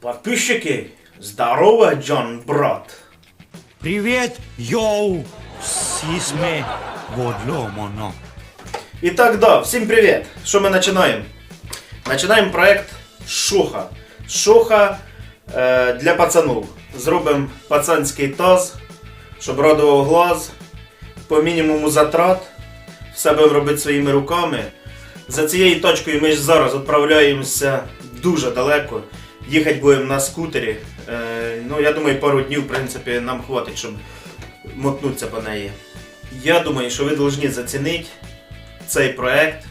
Подписчики, здорово, Джон, брат. Привет, йоу! Сісме водльомоно. І так, да, всім привіт! Що ми починаємо? Починаємо проект Шуха. Шуха е, для пацанів. Зробимо пацанський таз, щоб радував глаз, по мінімуму затрат. Все будемо робити своїми руками. За цією точкою ми ж зараз відправляємося дуже далеко. Їхати будемо на скутері. Е, ну, я думаю, пару днів, в принципі, нам хватить, щоб мотнутися по неї. Я думаю, що ви повинні зацінити цей проект,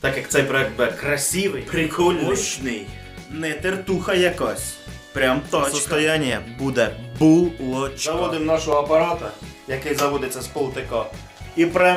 так як цей проект буде красивий, прикольний, мощний, не тертуха якась. Прям точка. Состояння буде булочка. Заводимо нашого апарата, який заводиться з полтика. І прям.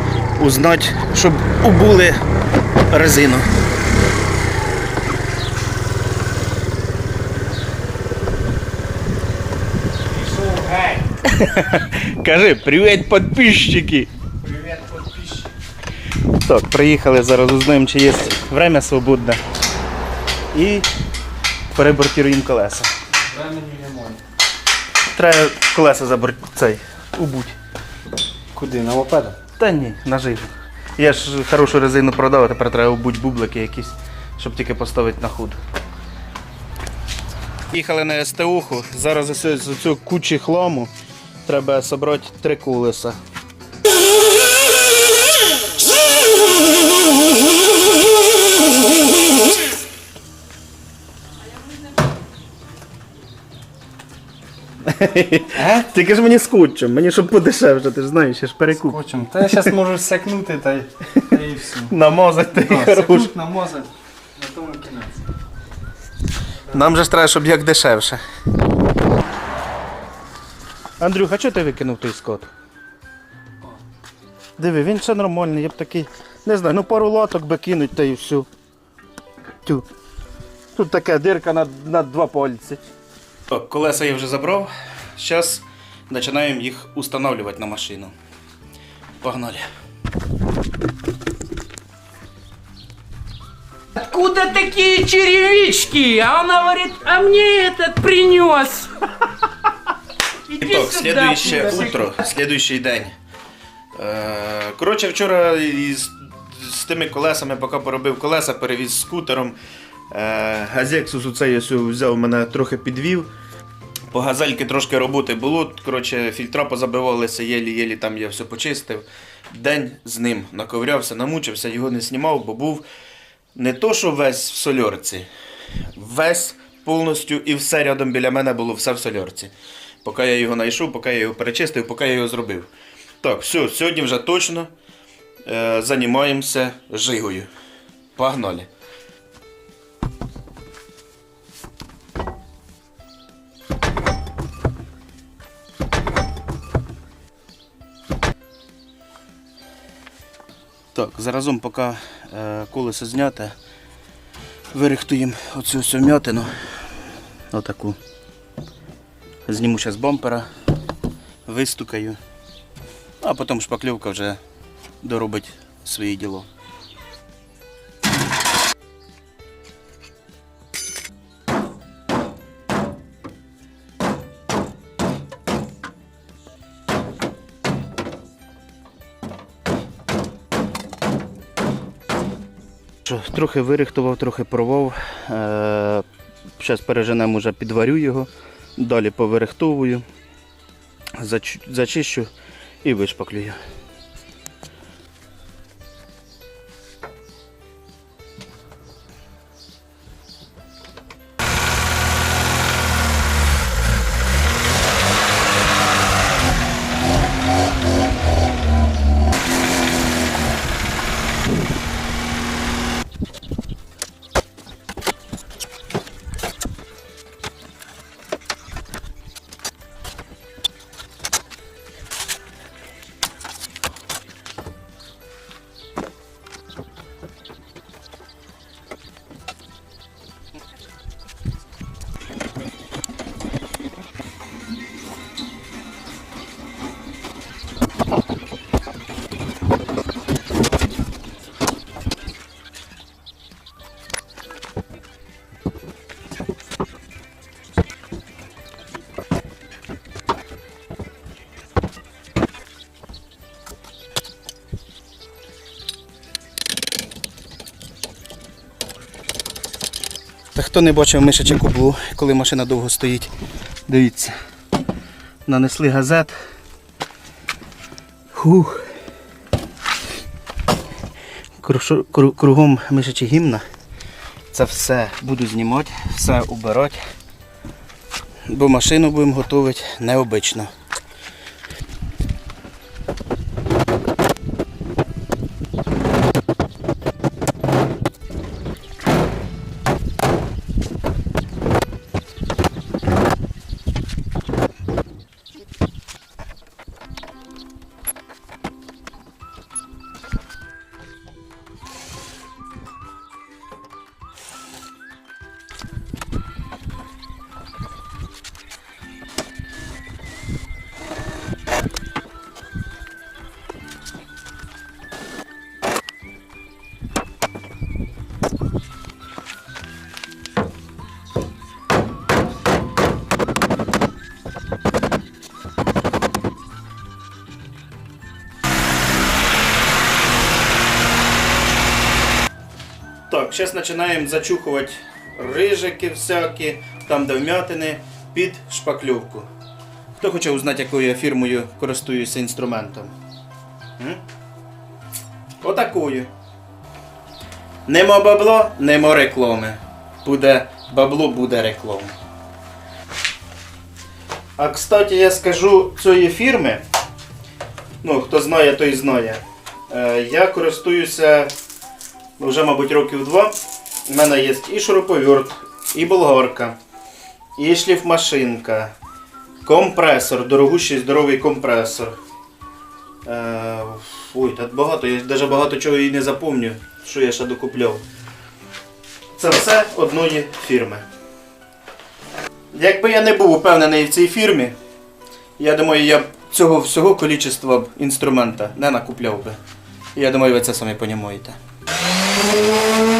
узнати, щоб убули резину. Кажи, привіт, підписчики! Привіт, підписчики! Так, приїхали, зараз узнаємо, чи є время свободне. І перебортуємо колеса. Времени немає. Треба колеса забор... цей, убуть. Куди? На мопеда? Та ні, нажив. Я ж хорошу резину продав, а тепер треба будь бублики якісь, щоб тільки поставити на худ. Їхали на СТУху, зараз ось цю кучі хламу треба зібрати три колеса. Тільки ж мені скотчем, мені щоб подешевше, ти ж знаєш, я ж перекуп. Хочем. Та я зараз можу сякнути та й, та й все. Намазати А, хорош. Сякнуть, намазати. На тому кінець. Нам же ж треба, щоб як дешевше. Андрюха, чого ти викинув той скот? Диви, він все нормальний, я б такий. Не знаю, ну пару латок би кинуть та і все. Тю. Тут така дирка на, на два пальці. Так, колеса я вже забрав. Зараз починаємо їх устанавливати на машину. Погнали. Откуда такие черевички? А он говорит, а мне этот принес. Итог, следующее утро, следующий день. Е, Коротше, вчора із, з тими колесами, поки поробив колеса, перевіз скутером. Е, Газексус оцей взяв мене трохи підвів. По газельки трошки роботи було. Коротше, фільтра позабивалися, єлі-єлі там я все почистив. День з ним наковирявся, намучився, його не знімав, бо був не то, що весь в сольорці, весь повністю і все рядом біля мене було все в сольорці. Поки я його знайшов, поки я його перечистив, поки я його зробив. Так, все, сьогодні вже точно е, займаємося жигою. Погнали. Так, заразом, поки е, колесо зняте, вирихтуємо оцю всю м'ятину. Отаку. Зніму зараз бампера, вистукаю, а потім шпаклівка вже доробить своє діло. Що, Трохи вирихтував, трохи порвав. Зараз переженемо, вже підварю його, далі повирихтовую, зач- зачищу і вишпаклюю. Хто не бачив мишаче кублу, коли машина довго стоїть, дивіться. Нанесли газет. Хух. Кругом мишачі гімна. Це все буду знімати, все убирати. Бо машину будемо готувати необично. Так, зараз починаємо зачухувати рижики всякі, там де вмятини, під шпакльовку. Хто хоче узнати, якою я фірмою користуюся інструментом? Отакою. Нема бабла, нема реклами. Буде бабло, буде реклама. А кстати, я скажу цієї фірми. Ну, хто знає, той знає. Е, я користуюся вже, мабуть, років два. У мене є і шуруповерт, і болгарка, і шліфмашинка, компресор, дорогущий здоровий компресор. Е, ой, тут багато, я навіть багато чого і не запомню, що я ще докупляв. Це все одної фірми. Якби я не був упевнений в цій фірмі, я думаю, я б цього всього количества інструмента не накупляв би. Я думаю, ви це самі розумієте. Thank you.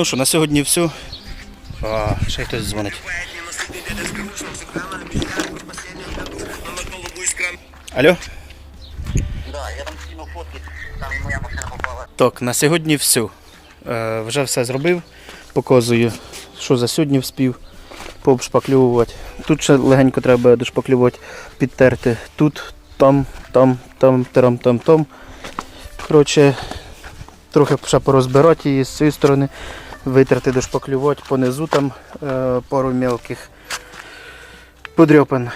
Ну що, на сьогодні все. А, ще хтось дзвонить. Алло? Да, я там скинув фотки, там моя машина попала. Так, на сьогодні все. Е, вже все зробив. Показую, що за сьогодні вспів пообшпаклювати. Тут ще легенько треба дошпаклювати, підтерти. Тут, там, там, там, там, там, там. Коротше, трохи ще порозбирати її з цієї сторони, витерти, дошпаклювати, понизу там е, пару мелких подряпин.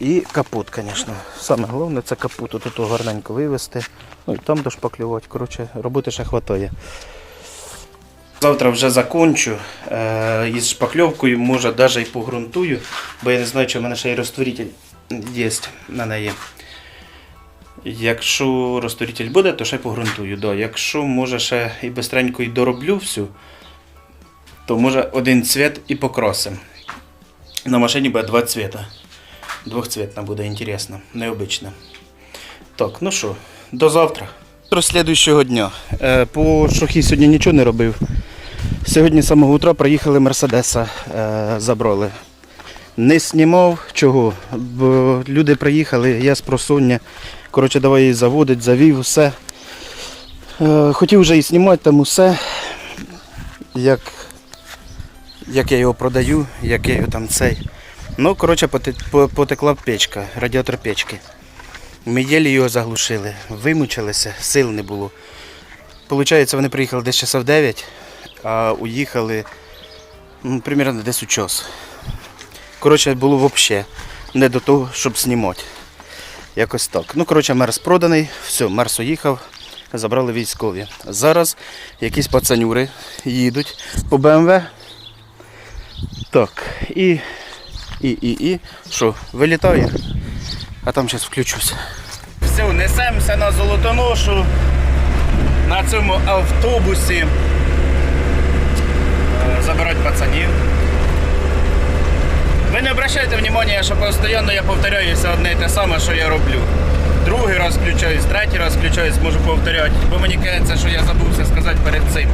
І капут, звісно. Саме головне це капут. Тут гарненько вивести. Ну і там дошпаклювати. Коротше, роботи ще вистачає. Завтра вже закончу е, із шпакльовкою, може навіть і погрунтую, бо я не знаю, чи в мене ще й розтворитель є на неї. Якщо розтворитель буде, то ще й погрунтую. Да. Якщо може ще і бистренько і дороблю всю, то може один цвіт і покрасим. На машині буде два цвіта. Двохцвітна буде інтересно, необично. Так, ну що, до завтра. До слідуючого дня. Е, По шохі сьогодні нічого не робив. Сьогодні з самого утра приїхали Мерседеса, е, забрали. Не знімав чого, бо люди приїхали, я з просоння. Коротше, давай її заводить, завів, все. Е, хотів вже і знімати там усе, як, як я його продаю, як я його там цей. Ну, коротше, потекла печка, радіатор печки. Ми єлі його заглушили, вимучилися, сил не було. Получається, вони приїхали десь часов 9, а уїхали ну, примерно десь у час. Коротше, було взагалі не до того, щоб знімати. Якось так. Ну, коротше, мерс проданий, все, мерс уїхав, забрали військові. Зараз якісь пацанюри їдуть по БМВ. Так, і, і, і, і, що, вилітає, а там зараз включуся. Все, несемося на золотоношу на цьому автобусі е, забирати пацанів. Ви не обращайте внимання, що постійно я повторяюся одне і те саме, що я роблю. Другий раз включаюсь, третій раз включаюсь, можу повторяти, бо мені кажеться, що я забувся сказати перед цим.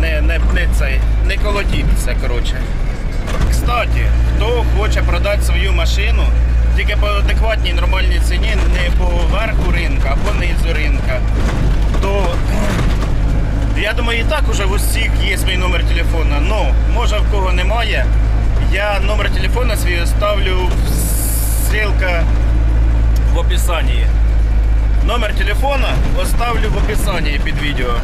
Не, не, не цей, не колотіться, коротше. Кстати, хто хоче продати свою машину, тільки по адекватній нормальній ціні, не по верху ринка, а по низу ринка, то я думаю, і так уже в усіх є мій номер телефона. Ну, може в кого немає. Я номер телефона свій оставлю, ссылка в описанні. Номер телефона оставлю в описанні під відео.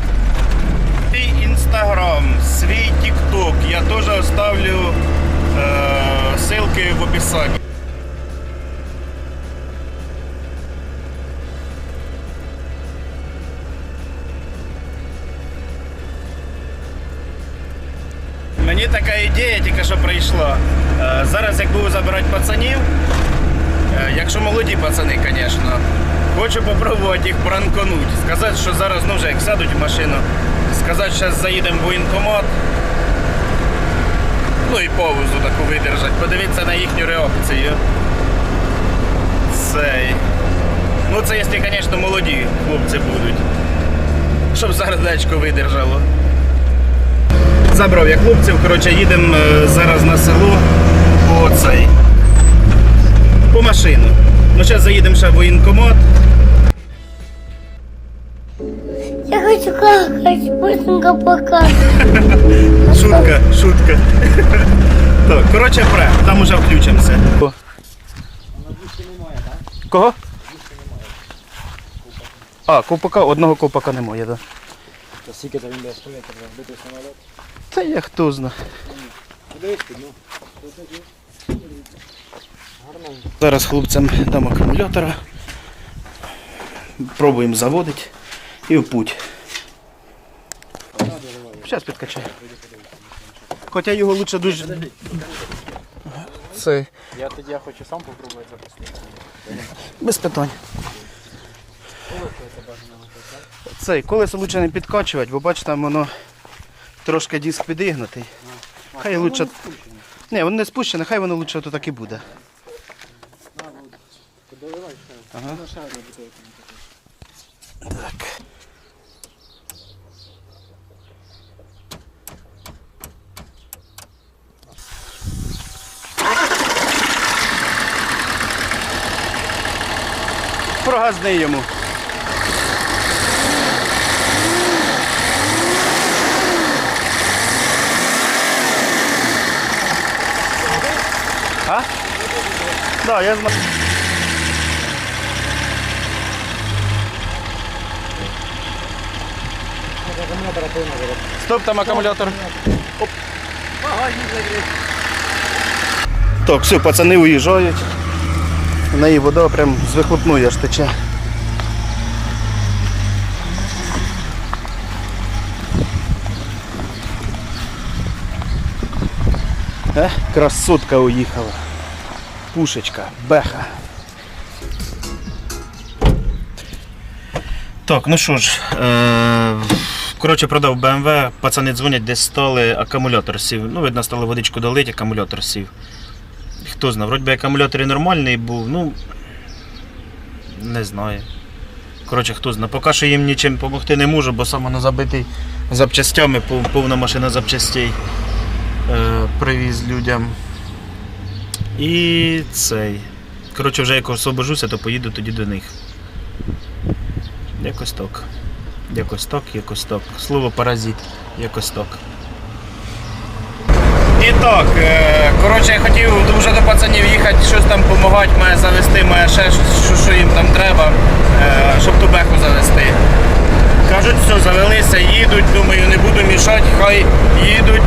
Свій інстаграм, свій тікток я теж оставлю е, ссылки в описанні. Ідея тільки що прийшла. Е, Зараз як буду забирати пацанів, е, якщо молоді пацани, звісно, хочу попробувати їх пранкануть. Сказати, що зараз ну вже як сядуть в машину, сказати, що зараз заїдемо в воєнкомат. Ну і паузу таку видержать, подивитися на їхню реакцію. Цей. Ну це якщо, звісно, молоді хлопці будуть. Щоб сердечко видержало. Забрав я хлопців, коротше, їдемо е, зараз на село по цей. По машину. Ну, зараз заїдемо ще в воєнкомат. Я хочу какать, быстренько покакать. Шутка, шутка. Так, коротше, пре, там уже включимося. Кого? А, ковпака, одного ковпака немає, так. Да. Скільки він буде стояти, розбити самоліт? Та я хто зна. Зараз хлопцям дам акумулятора. Пробуємо заводити і в путь. Зараз підкачаю. Хоча його лучше дуже. Це Я тоді я хочу сам попробувати запустити. без питань. Цей колесо лучше не підкачувати, бо бачите, воно трошки диск підігнутий. Хай лучше. Ні, воно не спущене, хай воно лучше то так і буде. Ага. Так. Прогазни йому. А? Да, я знаю. Стоп, там акумулятор. Оп. Так, все, пацани уїжджають. В неї вода прям з вихлопної аж тече. Е, красотка уїхала. Пушечка, беха. Так, ну що ж, е- коротше, продав BMW, пацани дзвонять, десь стали, акумулятор сів. Ну, видно, стали водичку долить, акумулятор сів. Хто знає, вроді би акумулятор і нормальний був, ну не знаю. Коротше, хто знає. Поки що їм нічим допомогти не можу, бо сам воно забитий запчастями, повна машина запчастей привіз людям. І цей. Коротше, вже як освобожуся, то поїду тоді до них. Якось так. Якось так, якось так. Слово паразит, якось так. І так, е, коротше, я хотів дуже до пацанів їхати, щось там допомагати, має завести, має ще що, що їм там треба, е, щоб ту беху завести. Кажуть, все, завелися, їдуть, думаю, не буду мішати, хай їдуть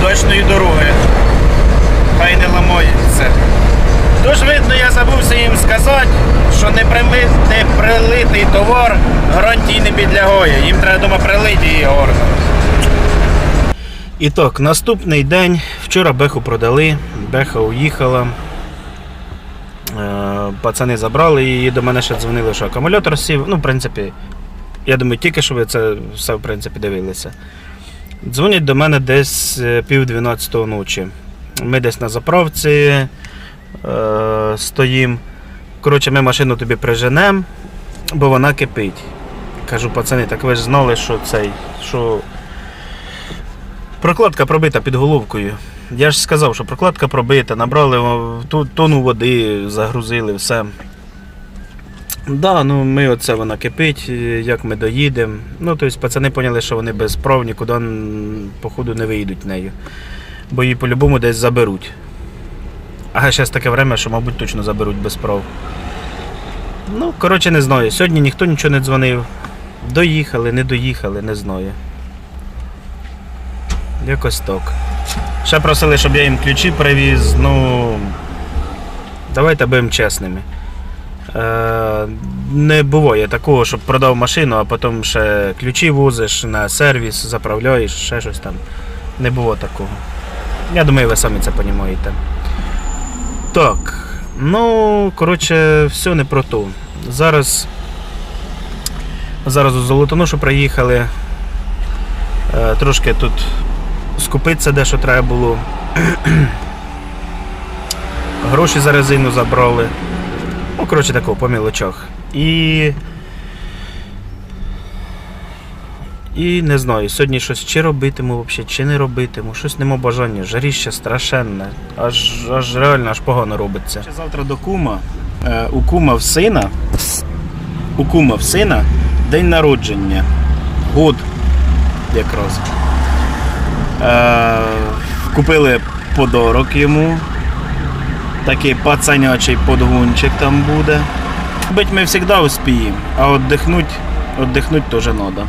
удачної дороги. Хай не ламаються. Тож, видно, я забувся їм сказати, що не, прилитий товар гарантії не підлягає. Їм треба дома прилити і горно. І так, наступний день. Вчора беху продали, беха уїхала. Е, Пацани забрали її, до мене ще дзвонили, що акумулятор сів. Ну, в принципі, я думаю, тільки що ви це все в принципі дивилися. Дзвонять до мене десь е, пів 12 ночі. Ми десь на заправці е, стоїмо. Коротше, ми машину тобі приженемо, бо вона кипить. Кажу, пацани, так ви ж знали, що цей, що Прокладка пробита під головкою. Я ж сказав, що прокладка пробита, набрали тонну води, загрузили, все. Да, ну ми оце вона кипить, е, як ми доїдемо. Ну, тобто пацани поняли, що вони без прав нікуди м, походу не виїдуть нею. Бо її по-любому десь заберуть. А зараз таке время, що, мабуть, точно заберуть без прав. Ну, коротше, не знаю. Сьогодні ніхто нічого не дзвонив. Доїхали, не доїхали, не знаю. Якось так. Ще просили, щоб я їм ключі привіз. Ну. Давайте будемо чесними. Е, не буває такого, щоб продав машину, а потім ще ключі возиш на сервіс, заправляєш, ще щось там. Не було такого. Я думаю, ви самі це розумієте. Так. Ну, коротше, все не про то. Зараз. Зараз у Золотоношу приїхали. Е, трошки тут скупитися де що треба було. Гроші за резину забрали. Ну, коротше, такого по мілочах. І. І не знаю, сьогодні щось чи робитиму взагалі, чи не робитиму. Щось нема бажання. Жаріще страшенне. Аж, аж реально аж погано робиться. Ще завтра до кума. Е, у кума в сина. У кума в сина день народження. Год якраз. Е, купили подарок йому. Такий пацанячий подгунчик там буде. Бить ми завжди успіємо, а віддихнуть, віддихнуть теж треба.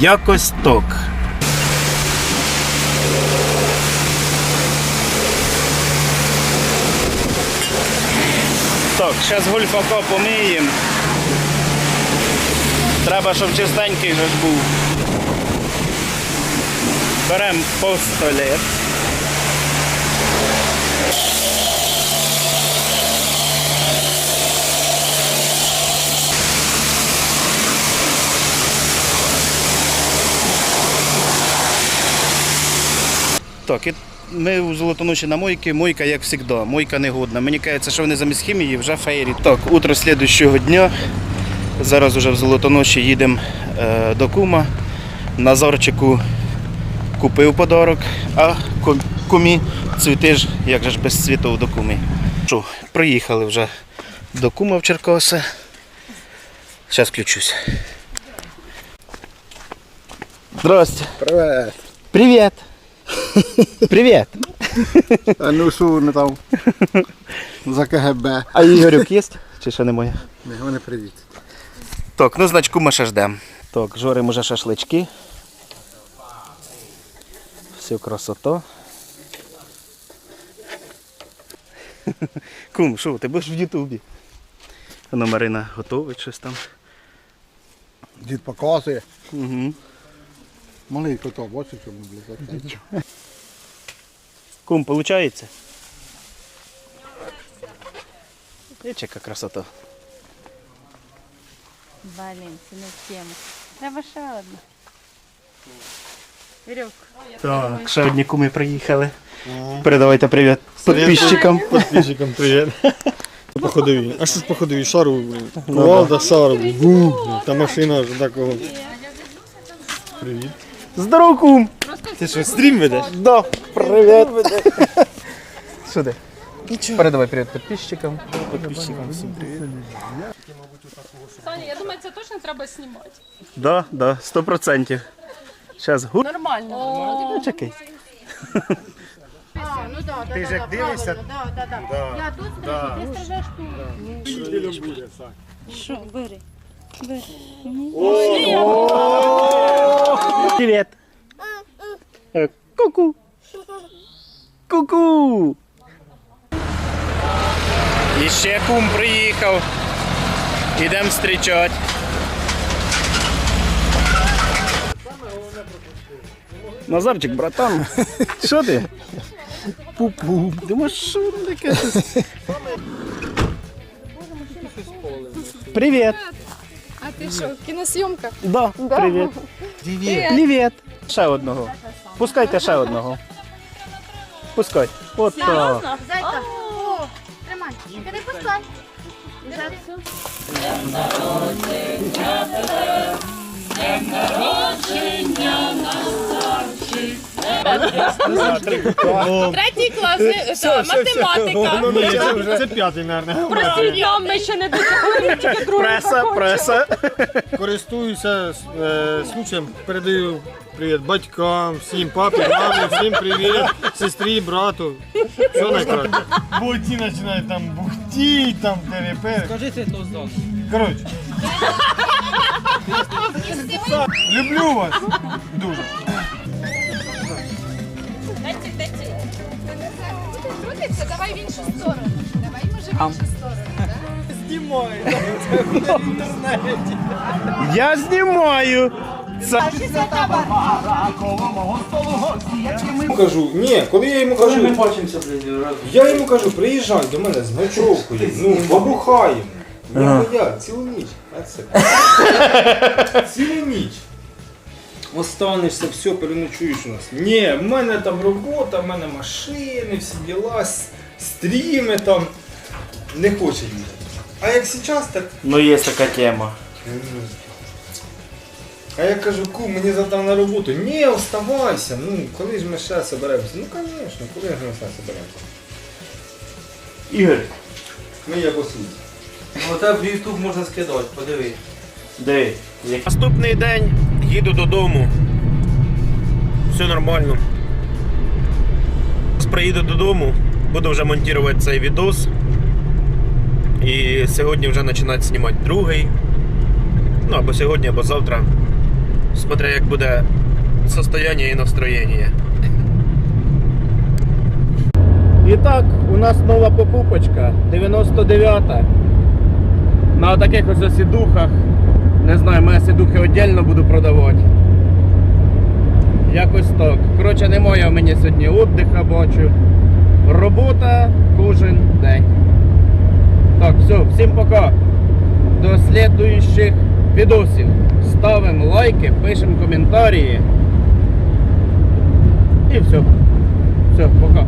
Якось так. Так, зараз гольфака помиємо. Треба, щоб чистенький же був. Беремо постолет. Так, ми у Золотоноші на мойки, мойка як завжди, мойка негодна. Мені кажеться, що вони замість хімії вже фейрі. Так, утро слідуючого дня. Зараз уже в Золотоноші їдемо е, до кума. Назарчику купив подарок, а кумі цвіти ж, як же ж без цвітів до кумі. Що, приїхали вже до кума в Черкаси. Зараз включусь. Здрасте. Привет. Привіт. Привіт. А ну що вони там за КГБ? А Ігорюк є? Чи ще немає? Не, вони привіт. Так, ну значку ми ще ждемо. Так, жоримо вже шашлички. Все красота. Кум, що, ти будеш в Ютубі? Воно Марина готовить щось там. Дід показує. Угу. Малий кота, бачиш, чому, блядь, оце. Кум, виходить? Яка красота. Блін, це не в тему. Треба ще одну. Вірюк. Так, ще одні куми приїхали. Передавайте привіт підписчикам. Підписчикам привіт. по ходовій. А що ж по ходовій? Шару. Кувалда шару. Та машина вже такого. Привіт. Здорово, кум! Ти що, стрім ведеш? Да, привіт. Сюди. Нічого. Передавай привіт підписчикам. Підписчикам всім привіт. Саня, я думаю, це точно треба знімати. Да, да, 100%. Зараз гур. Нормально. Ну, чекай. Ти ж як дивишся, Я тут да. ти стражеш тут. Що, бери. Бери. Привіт. Е, Ку-ку. Ку-ку. І ще кум приїхав. Ідемо зустрічати. Назарчик, братан, що ти? Пу-пу. Думаєш, що воно таке? Привіт. А ти що, кіносйомка? Да, привіт. Привіт. Привіт. Ще одного. Пускайте ще одного. Пускай. От так. Зайка. Тримай. Тільки не пускай. Третій клас, е, математика. Це п'ятий, мабуть. Простіть ми ще не дочекали, тільки другий Преса, преса. Користуюся е, случаєм, передаю привіт батькам, всім папі, мамі, всім привіт, сестрі, брату. Все найкраще. Бо ті починають там бухтіть, там терепери. Скажи це то Коротше. Люблю вас. Дуже. Крутиться, давай в іншу сторону. Давай, може, в іншу сторону. Я знімаю. кажу, ні, коли я йому кажу, ми бачимося, я йому кажу, приїжджай до мене з ночовкою, ну, побухаємо. Я я цілу ніч. а це- Цілу ніч. Останешся, все, переночуєш у нас. Ні, в мене там робота, в мене машини, всі діла, стріми там. Не хоче їхати. А як зараз, так Ну, є така тема. А я кажу, ку, мені завтра на роботу. Ні, оставайся. Ну, коли ж ми ще соберемося? Ну, звісно, коли ж ми ще соберемося? Ігор, Ми як осудні. Ну так в YouTube можна скидати, подиви. диви. Наступний день їду додому. Все нормально. Приїду додому, буду вже монтувати цей відос. І сьогодні вже починати знімати другий. Ну або сьогодні, або завтра. Смотря як буде состояние і настроєння. І так, у нас нова покупочка 99-та. На таких ось сідухах. Не знаю, ми сідухи віддільно буду продавати. Якось так. Коротше, немає в мені сьогодні віддиха, бачу. Робота кожен день. Так, все, всім пока. До слідуючих відосів. Ставимо лайки, пишемо коментарі. І все. Все, пока.